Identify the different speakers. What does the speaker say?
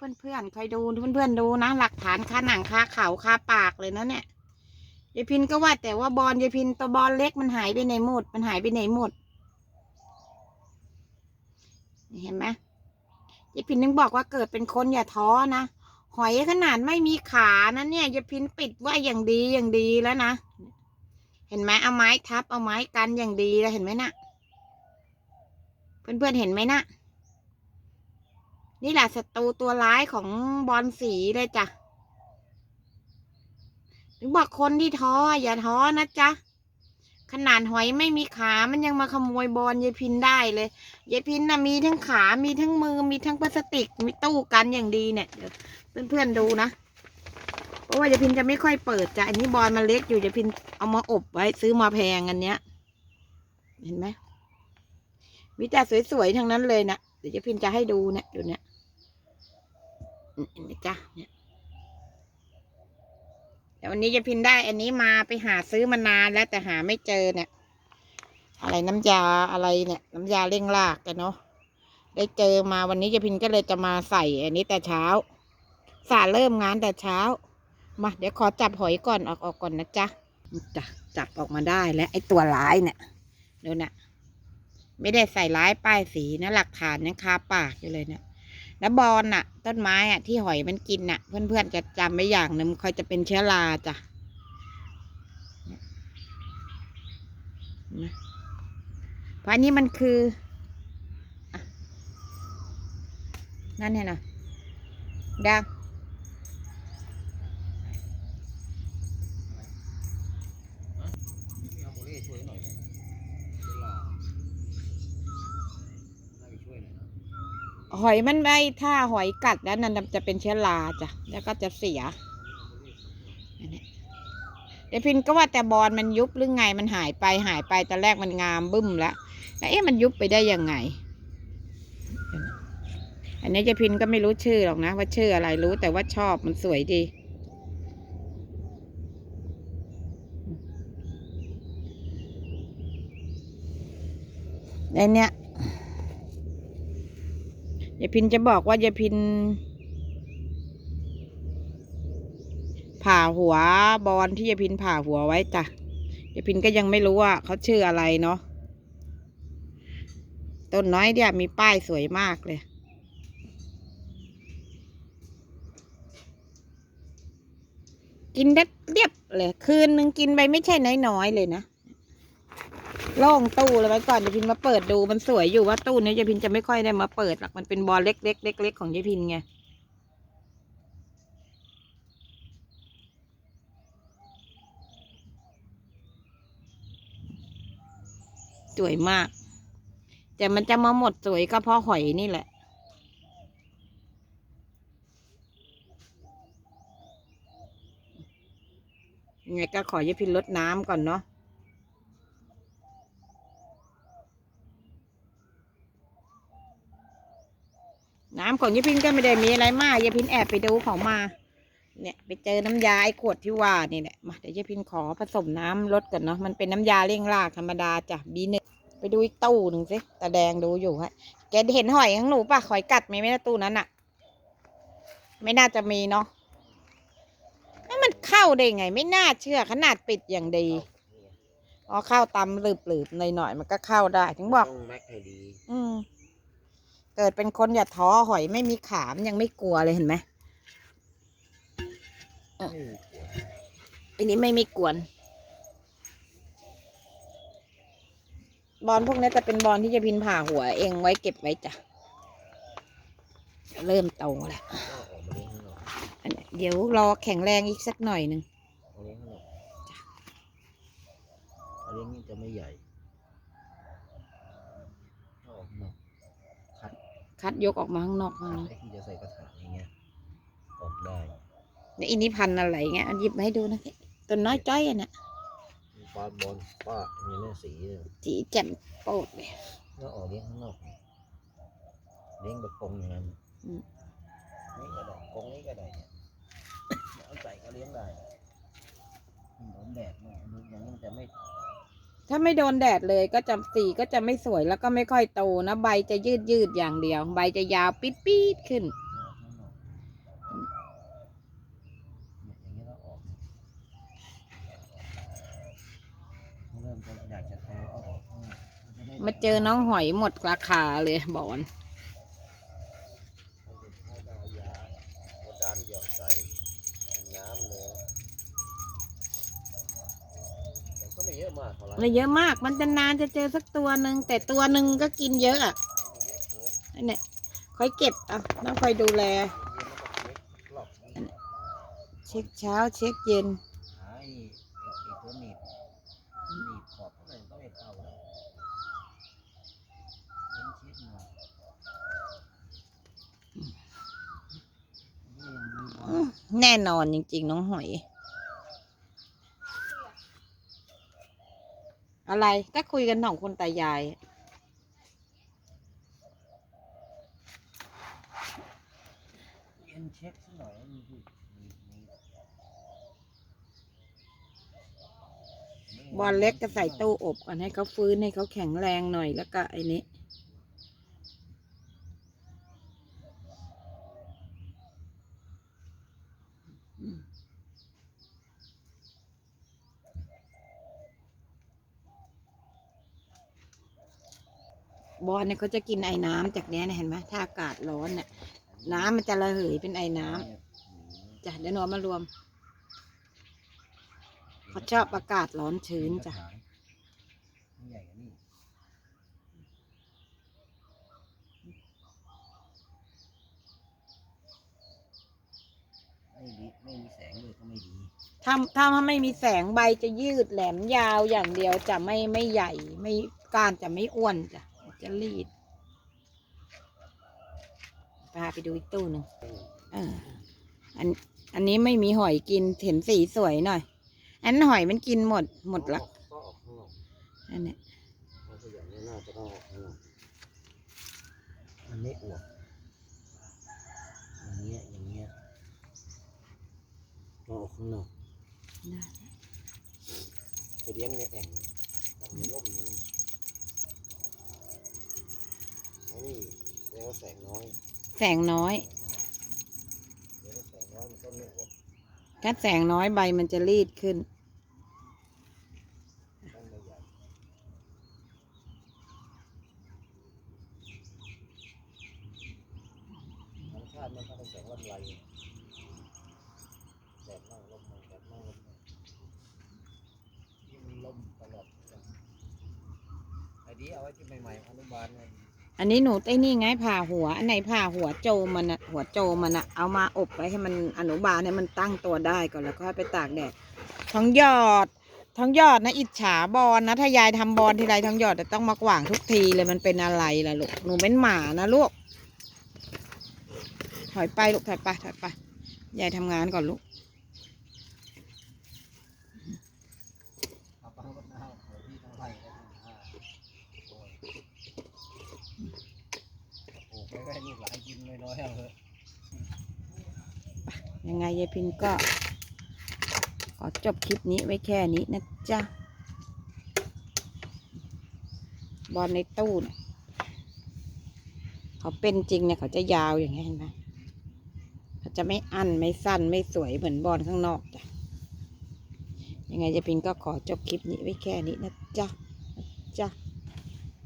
Speaker 1: เพื่อนๆคอยดูเพื่อนๆดูนะ หลักฐานคาหนังคาเขาคาปากเลยนะเนี่ยยายพินก็ว่าแต่ว่าบอลยายพินตัวบอลเล็กมันหายไปไหนหมด มันหายไปไหนหมด เห็นไหมยายพินนึงบอกว่าเกิดเป็นคนอย่าท้อนะหอยขนาดไม่มีขานะเนี่ยยายพินปิดไว่าอย่างดีอย่างดีแล้วนะเห็นไหมเอาไม้ทับเอาไม้กันอย่างดีแล้วเห็นไหมนะ่ะเพื่อนๆเห็นไหมนะ นี่แหละศัตรูตัวร้ายของบอลสีเลยจ้ะถึงบอกคนที่ท้ออย่าท้อนะจ๊ะ ขนาดหอยไม่มีขามันยังมาขโมยบอลยายพินได้เลยยายพินนะมีทั้งขามีทั้งมือมีทั้งพลาสติกมีตู้กันอย่างดีเนี่ยเดี๋ยวเพื่อนๆดูนะเพราะว่ายายพินจะไม่ค่อยเปิดจ้ะอันนี้บอลมันเล็กอยู่ยายพินเอามาอบไว้ซื้อมาแพงอันเนี้ย เห็นไหมมีแต่สวยๆทั้งนั้นเลยนะเดี๋ยวยายพินจะให้ดูเนี่ยดูเนี่ย เห็นไหมจ๊ะเนี่ยแต่วันนี้ยายพินได้ อันนี้มาไปหาซื้อมานานแล้วแต่หาไม่เจอเนี่ย อะไรน้ำยาอะไรเนี่ย น้ำยาเร่งรากกันเนาะได้เจอมาวันนี้ยายพินก็เลยจะมาใส่ อันนี้แต่เช้า สาเริ่มงานแต่เช้า มาเดี๋ยวขอจับหอยก่อนออกออกก่อนนะจ๊ะจ้ะจับออกมาได้แล้ว ไอ้ตัวร้ายเนี่ยดูนะไม่ได้ใส่ร้ายป้ายสีนะหลักฐานยังคาปากอยู่เลยเนี่ย แล้วบอลน่ะ ต้นไม้อะที่หอยมันกินน่ะ เพื่อนๆจะจำไว้อย่างหนึ่งมันคอยจะเป็นเชื้อราจ้ะเห็นะเพราะอันนี้มันคืออนั่นเนี่ยนะดัง
Speaker 2: เอาโมเล่ช่วยหน่อยนะเวลาให้ไปช่วยหน่อยนะ
Speaker 1: หอยมันไม่ถ้าหอยกัดแล้วนั่นจะเป็นเชื้อราจ้ะแล้วก็จะเสียเดี๋ยวพินก็ว่าแต่บอลมันยุบหรือไงมันหายไปหายไปตอนแรกมันงามบึ้มแล้วแล้วเอ๊ะมันยุบไปได้ยังไง อันนี้เจพินก็ไม่รู้ชื่อหรอกนะ ว่าชื่ออะไรรู้แต่ว่าชอบมันสวยดีในเนี้ย ยายพินจะบอกว่ายายพิน ผ่าหัวบอลที่ยายพินผ่าหัวไว้จ้ะยายพินก็ยังไม่รู้ว่าเขาชื่ออะไรเนาะต้นน้อยเนี่ยมีป้ายสวยมากเลยกินได้เรียบเลย คืนหนึ่งกินไปไม่ใช่น้อยๆเลยนะ โล่งตู้เลยไว้ก่อนยายพินมาเปิดดูมันสวยอยู่ว่าตู้นี้ยายพินจะไม่ค่อยได้มาเปิดหรอกมันเป็นบอลเล็กๆเล็กๆของยายพินไงสวยมาก แต่มันจะมาหมดสวยก็เพราะหอยนี่แหละยังไงก็ขอยายพินลดน้ำก่อนเนาะ น้ำของยายพินก็ไม่ได้มีอะไรมากยายพินแอบไปดูของมา เนี่ยไปเจอน้ำยาไอ้ขวดที่ว่านี่แหละมาเดี๋ยวยายพินขอผสมน้ำลดก่อนเนาะมันเป็นน้ำยาเร่งรากธรรมดาจ้ะบีหนึ่งไปดูอีกตู้หนึ่งสิตาแดงดูอยู่ฮะแกเห็นหอยของหนูปะหอยกัดไหมไม่ใช่ตู้นั้นอะไม่น่าจะมีเนาะแล้วมันเข้าได้ไง ไม่น่าเชื่อขนาดปิดอย่างดีอ๋อเข้าตำหลืบๆหน่อยๆมันก็เข้าได้ ถึงบอก
Speaker 2: ต้องแม็กให้ดี
Speaker 1: อืม เกิดเป็นคนอย่าท้อหอยไม่มีขามยังไม่กลัวเลยเห็นไหม
Speaker 2: อั
Speaker 1: นนี้ไม่มีกวน บอลพวกนี้จะเป็นบอลที่จะพินผ่าหัวเองไว้เก็บไว้จ้ะ เริ่มโตแล้ว
Speaker 2: เดี๋
Speaker 1: ยวรอแข็งแรงอีกสักหน่อยหนึ่ง
Speaker 2: เอาเลี้ยงนี้จะไม่ใหญ่เอาออกข้างนอกคัด
Speaker 1: คัดยกออกมาข้างนอกมา
Speaker 2: ไอ้ที่จะใส่กระถางอย่างเงี้ยออกได้
Speaker 1: เนี่ยอันนี้พันธุ์อะไรเงี้ยอันหยิบมาให้ดูนะตัวน้อยจ้อยอะนะ
Speaker 2: มีปลาบอลป้ามีแม่สีเลย
Speaker 1: สีแจ่มโปดเลย
Speaker 2: ก็ออกเลี้ยงข้างนอกเลี้ยงแบบกรงอย่างนั้น
Speaker 1: อืม
Speaker 2: นี่ก็ได้กรงนี้ก็ได้เนี่ยเอาใส่ก็เลี้ยงได้โดนแดดหน่อยอย่างนี้มันจะไม่
Speaker 1: ถ้าไม่โดนแดดเลยก็จะสีก็จะไม่สวยแล้วก็ไม่ค่อยโตนะใบจะยืดยืดอย่างเดียว ใบจะยาวปิดปีดขึ้น
Speaker 2: มาเจ
Speaker 1: อน้องหอยหมดราคาเลยบอน
Speaker 2: อะมากเท่าไหร่
Speaker 1: ไม่เยอะมาก มันจะนานจะเจอสักตัวหนึ่งแต่ตัวหนึ่งก็กินเยอะอะ
Speaker 2: ไม่เยอะเกิน
Speaker 1: อันเนี้ยคอยเก็บอะต้องคอยดูแล
Speaker 2: เย็นแล้วก็เล็กรอบนี้
Speaker 1: เช็คเช้าเช็คเย็น
Speaker 2: หาไอ้ไอ้ไอ้ตัวหนีบหนีบขอบข้างในก็ไม่เข้าแล้วเย็นชิดหน่อยนี่ยังมีบอล
Speaker 1: แน่นอนจริงๆ น้องหอย อะไรก็คุยกันสองคนตายาย
Speaker 2: เย็นเช็คสักหน่อยมีที่มีมี
Speaker 1: บอลเล็กก็ใส่ตู้อบก่อนให้เขาฟื้นให้เขาแข็งแรงหน่อยแล้วก็ไอ้นี้ บอลเนี่ยเขาจะกินไอ้น้ำจากเนี้ยเนี่ยเห็นไหมถ้าอากาศร้อนเนี่ยน้ำมันจะระเหยเป็นไอ้น้ำจ้ะเดี๋ยวนอนมารวมเขาชอบอากาศร้อนชื้นจ้ะ
Speaker 2: นี่ใหญ่กว่านี่ไม่ดีไม่มีแสงเลยก็ไม่ดี
Speaker 1: ถ้าถ้าไม่มีแสงใบจะยืดแหลมยาวอย่างเดียวจะไม่ไม่ใหญ่ไม่ก้านจะไม่อ้วนจ้ะ จะรีดพาไปดูอีกตู้หนึ่งเอออัน อันนี้ไม่มีหอยกินเห็นสีสวยหน่อย อันหอยมันกินหมด หมดละ
Speaker 2: ก็ออกข้างนอก
Speaker 1: อันเนี้ย
Speaker 2: ถ้าตัวอย่างนี้น่าจะต้องออกข้างนอกมันไม่อวบอย่างเงี้ยอย่างเงี้ยต้องออกข้างนอก
Speaker 1: ได้
Speaker 2: ไปเลี้ยงในแอ่งทำในร่มนี้อั นนี้แล้วแสงน้อย
Speaker 1: แสงน้อย
Speaker 2: เดี๋ยวแสงน้อยมันก็ไม่อวบ
Speaker 1: ถ้าแสงน้อยใบมันจะรีดขึ้น
Speaker 2: ต้องไม่ใหญ่ธรรมชาติมันก็เป็นแสงลำไรแดดมั่งลมมั่งแดดมั่งลมมั่งที่มันลมตลอดไอ้ดีเอาไว้ที่ใหม่ๆอนุบาลเนี่ย
Speaker 1: อันนี้หนูไอ้นี่ไงผ่าหัว อันไหนผ่าหัวโจมันอะหัวโจมันอะเอามาอบไว้ให้มันอนุบาลให้มันตั้งตัวได้ก่อนแล้วก็ให้ไปตากแดดท้องหยอดท้องหยอดนะอิจฉาบอลนะถ้ายายทำบอลทีไรท้องหยอดจะต้องมากว่างทุกทีเลยมันเป็นอะไรล่ะลูกหนูเป็นหมานะลูกถอยไปลูกถอยไปถอยไปยายทำงานก่อนลูก
Speaker 2: เอาปังรดน้ำหัวพี่ทั้งไร่และทั้งห้าโอ้ยปลูกไว้ก็ให้ลูกหลานกินน้อยๆเอาเถอะ
Speaker 1: ยังไงยายพินก็ ขอจบคลิปนี้ไว้แค่นี้นะจ๊ะ บอลในตู้เนี่ยเขาเป็นจริงเนี่ยเขาจะยาวอย่างเงี้ยเห็นไหมเขาจะไม่อั้นไม่สั้นไม่สวยเหมือนบอลข้างนอกจ้ะ ยังไงยายพินก็ขอจบคลิปนี้ไว้แค่นี้นะจ๊ะนะจ๊ะ